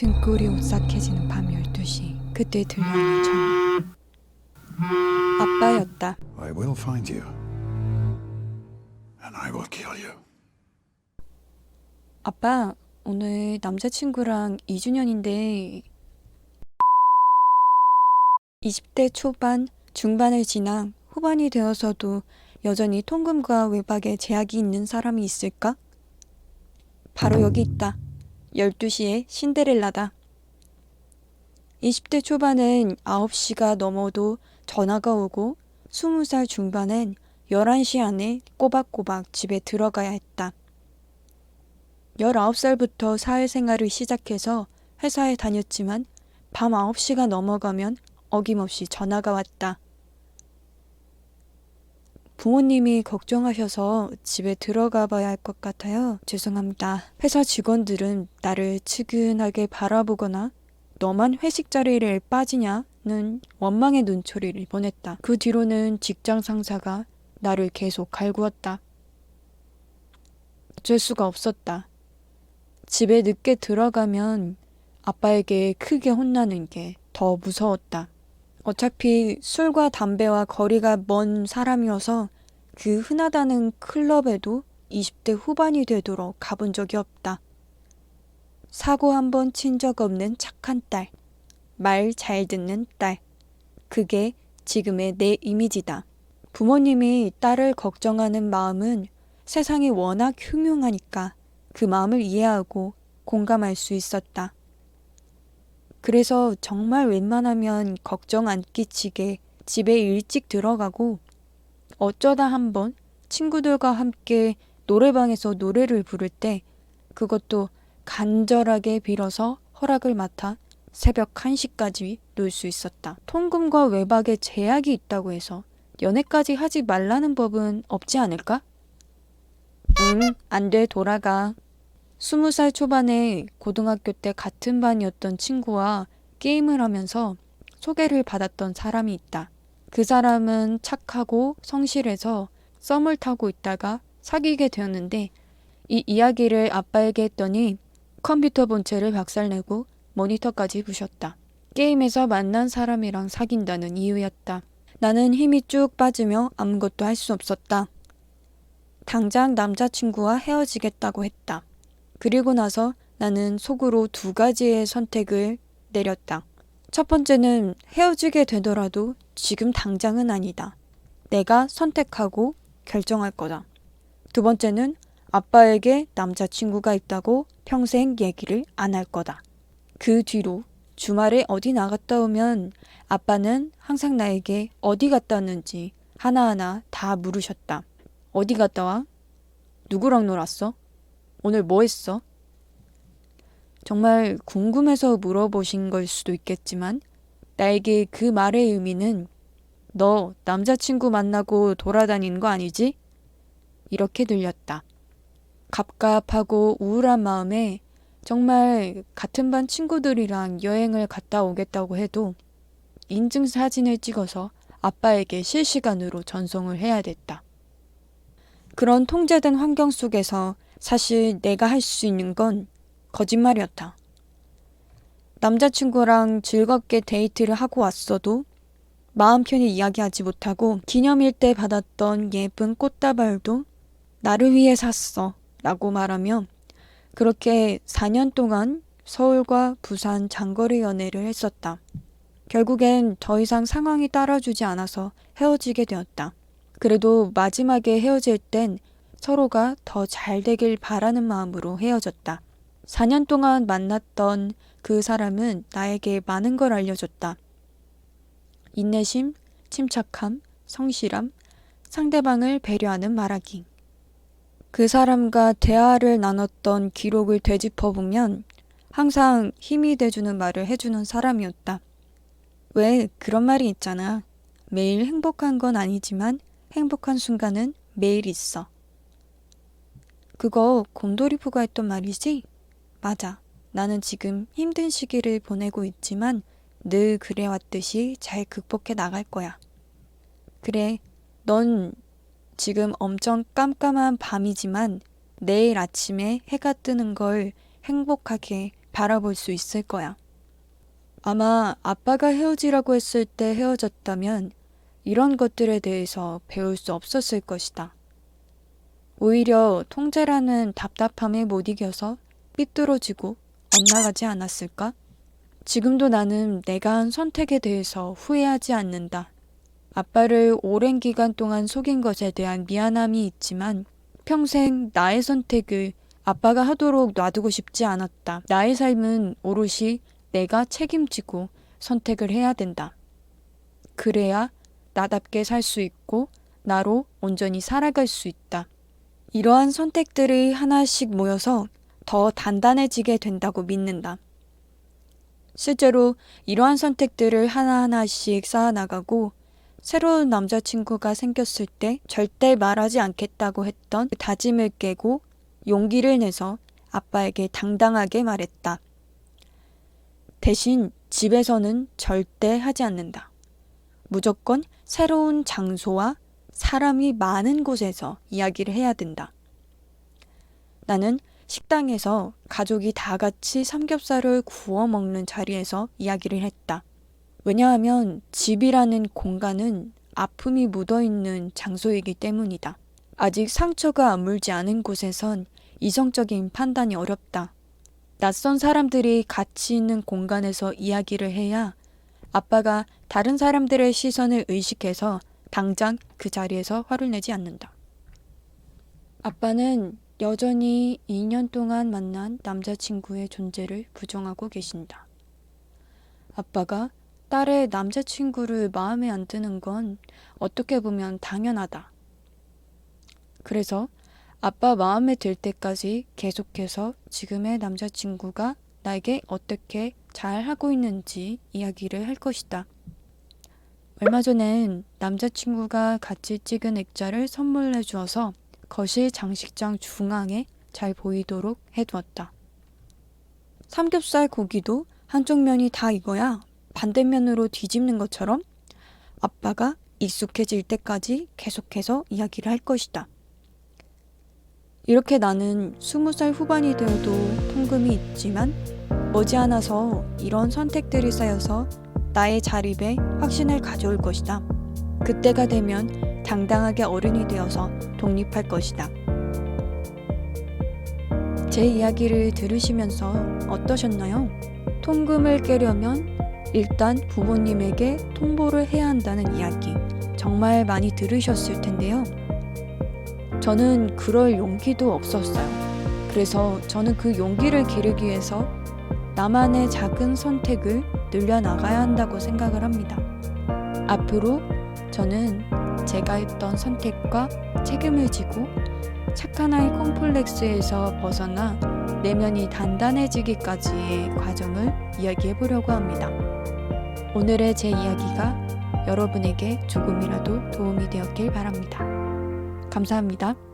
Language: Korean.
등골이 오싹해지는 밤 12시 그때 들려오는 전화 아빠였다 I will find you. And I will kill you. 아빠 오늘 남자친구랑 2주년인데 20대 초반 중반을 지나 후반이 되어서도 여전히 통금과 외박에 제약이 있는 사람이 있을까? 바로 여기 있다. 12시에 신데렐라다. 20대 초반은 9시가 넘어도 전화가 오고 20살 중반엔 11시 안에 꼬박꼬박 집에 들어가야 했다. 19살부터 사회생활을 시작해서 회사에 다녔지만 밤 9시가 넘어가면 어김없이 전화가 왔다. 부모님이 걱정하셔서 집에 들어가 봐야 할 것 같아요. 죄송합니다. 회사 직원들은 나를 측은하게 바라보거나 너만 회식 자리를 빠지냐는 원망의 눈초리를 보냈다. 그 뒤로는 직장 상사가 나를 계속 갈구었다. 어쩔 수가 없었다. 집에 늦게 들어가면 아빠에게 크게 혼나는 게 더 무서웠다. 어차피 술과 담배와 거리가 먼 사람이어서 그 흔하다는 클럽에도 20대 후반이 되도록 가본 적이 없다. 사고 한 번 친 적 없는 착한 딸. 말 잘 듣는 딸. 그게 지금의 내 이미지다. 부모님이 딸을 걱정하는 마음은 세상이 워낙 흉흉하니까 그 마음을 이해하고 공감할 수 있었다. 그래서 정말 웬만하면 걱정 안 끼치게 집에 일찍 들어가고 어쩌다 한번 친구들과 함께 노래방에서 노래를 부를 때 그것도 간절하게 빌어서 허락을 맡아 새벽 1시까지 놀 수 있었다. 통금과 외박에 제약이 있다고 해서 연애까지 하지 말라는 법은 없지 않을까? 응, 안 돼, 돌아가. 스무 살 초반에 고등학교 때 같은 반이었던 친구와 게임을 하면서 소개를 받았던 사람이 있다. 그 사람은 착하고 성실해서 썸을 타고 있다가 사귀게 되었는데 이 이야기를 아빠에게 했더니 컴퓨터 본체를 박살내고 모니터까지 부셨다. 게임에서 만난 사람이랑 사귄다는 이유였다. 나는 힘이 쭉 빠지며 아무것도 할 수 없었다. 당장 남자친구와 헤어지겠다고 했다. 그리고 나서 나는 속으로 두 가지의 선택을 내렸다. 첫 번째는 헤어지게 되더라도 지금 당장은 아니다. 내가 선택하고 결정할 거다. 두 번째는 아빠에게 남자친구가 있다고 평생 얘기를 안 할 거다. 그 뒤로 주말에 어디 나갔다 오면 아빠는 항상 나에게 어디 갔다 왔는지 하나하나 다 물으셨다. 어디 갔다 와? 누구랑 놀았어? 오늘 뭐 했어? 정말 궁금해서 물어보신 걸 수도 있겠지만 나에게 그 말의 의미는 너 남자친구 만나고 돌아다니는 거 아니지? 이렇게 들렸다. 갑갑하고 우울한 마음에 정말 같은 반 친구들이랑 여행을 갔다 오겠다고 해도 인증 사진을 찍어서 아빠에게 실시간으로 전송을 해야 됐다. 그런 통제된 환경 속에서 사실 내가 할 수 있는 건 거짓말이었다. 남자친구랑 즐겁게 데이트를 하고 왔어도 마음 편히 이야기하지 못하고 기념일 때 받았던 예쁜 꽃다발도 나를 위해 샀어 라고 말하며 그렇게 4년 동안 서울과 부산 장거리 연애를 했었다. 결국엔 더 이상 상황이 따라주지 않아서 헤어지게 되었다. 그래도 마지막에 헤어질 땐 서로가 더 잘 되길 바라는 마음으로 헤어졌다. 4년 동안 만났던 그 사람은 나에게 많은 걸 알려줬다. 인내심, 침착함, 성실함, 상대방을 배려하는 말하기. 그 사람과 대화를 나눴던 기록을 되짚어보면 항상 힘이 돼주는 말을 해주는 사람이었다. 왜 그런 말이 있잖아. 매일 행복한 건 아니지만 행복한 순간은 매일 있어. 그거 곰돌이푸가 했던 말이지? 맞아. 나는 지금 힘든 시기를 보내고 있지만 늘 그래왔듯이 잘 극복해 나갈 거야. 그래, 넌 지금 엄청 깜깜한 밤이지만 내일 아침에 해가 뜨는 걸 행복하게 바라볼 수 있을 거야. 아마 아빠가 헤어지라고 했을 때 헤어졌다면 이런 것들에 대해서 배울 수 없었을 것이다. 오히려 통제라는 답답함에 못 이겨서 삐뚤어지고 엇나가지 않았을까? 지금도 나는 내가 한 선택에 대해서 후회하지 않는다. 아빠를 오랜 기간 동안 속인 것에 대한 미안함이 있지만 평생 나의 선택을 아빠가 하도록 놔두고 싶지 않았다. 나의 삶은 오롯이 내가 책임지고 선택을 해야 된다. 그래야 나답게 살 수 있고 나로 온전히 살아갈 수 있다. 이러한 선택들이 하나씩 모여서 더 단단해지게 된다고 믿는다. 실제로 이러한 선택들을 하나하나씩 쌓아나가고 새로운 남자친구가 생겼을 때 절대 말하지 않겠다고 했던 그 다짐을 깨고 용기를 내서 아빠에게 당당하게 말했다. 대신 집에서는 절대 하지 않는다. 무조건 새로운 장소와 사람이 많은 곳에서 이야기를 해야 된다. 나는 식당에서 가족이 다 같이 삼겹살을 구워 먹는 자리에서 이야기를 했다. 왜냐하면 집이라는 공간은 아픔이 묻어 있는 장소이기 때문이다. 아직 상처가 아물지 않은 곳에선 이성적인 판단이 어렵다. 낯선 사람들이 같이 있는 공간에서 이야기를 해야 아빠가 다른 사람들의 시선을 의식해서 당장 그 자리에서 화를 내지 않는다. 아빠는 여전히 2년 동안 만난 남자친구의 존재를 부정하고 계신다. 아빠가 딸의 남자친구를 마음에 안 드는 건 어떻게 보면 당연하다. 그래서 아빠 마음에 들 때까지 계속해서 지금의 남자친구가 나에게 어떻게 잘 하고 있는지 이야기를 할 것이다. 얼마 전엔 남자친구가 같이 찍은 액자를 선물해 주어서 거실 장식장 중앙에 잘 보이도록 해두었다. 삼겹살 고기도 한쪽 면이 다 익어야 반대면으로 뒤집는 것처럼 아빠가 익숙해질 때까지 계속해서 이야기를 할 것이다. 이렇게 나는 스무 살 후반이 되어도 통금이 있지만 머지않아서 이런 선택들이 쌓여서 나의 자립에 확신을 가져올 것이다. 그때가 되면 당당하게 어른이 되어서 독립할 것이다. 제 이야기를 들으시면서 어떠셨나요? 통금을 깨려면 일단 부모님에게 통보를 해야 한다는 이야기 정말 많이 들으셨을 텐데요. 저는 그럴 용기도 없었어요. 그래서 저는 그 용기를 기르기 위해서 나만의 작은 선택을 늘려나가야 한다고 생각을 합니다. 앞으로 저는 제가 했던 선택과 책임을 지고 착한 아이 콤플렉스에서 벗어나 내면이 단단해지기까지의 과정을 이야기해 보려고 합니다. 오늘의 제 이야기가 여러분에게 조금이라도 도움이 되었길 바랍니다. 감사합니다.